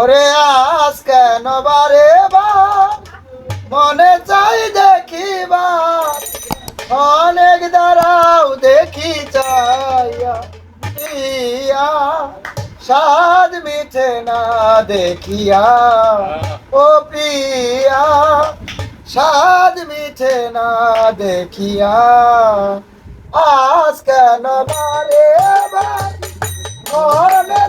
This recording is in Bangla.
ওরে আজ কেন বারে বার? মনে চাই দেখিবার অনেক দাঁড়াও দেখি চাইয়া। সাদ মিঠে না দেখিয়া। ও প্রিয়া সাদ মিঠে না দেখিয়া। আজ কেন বারে বার? মনে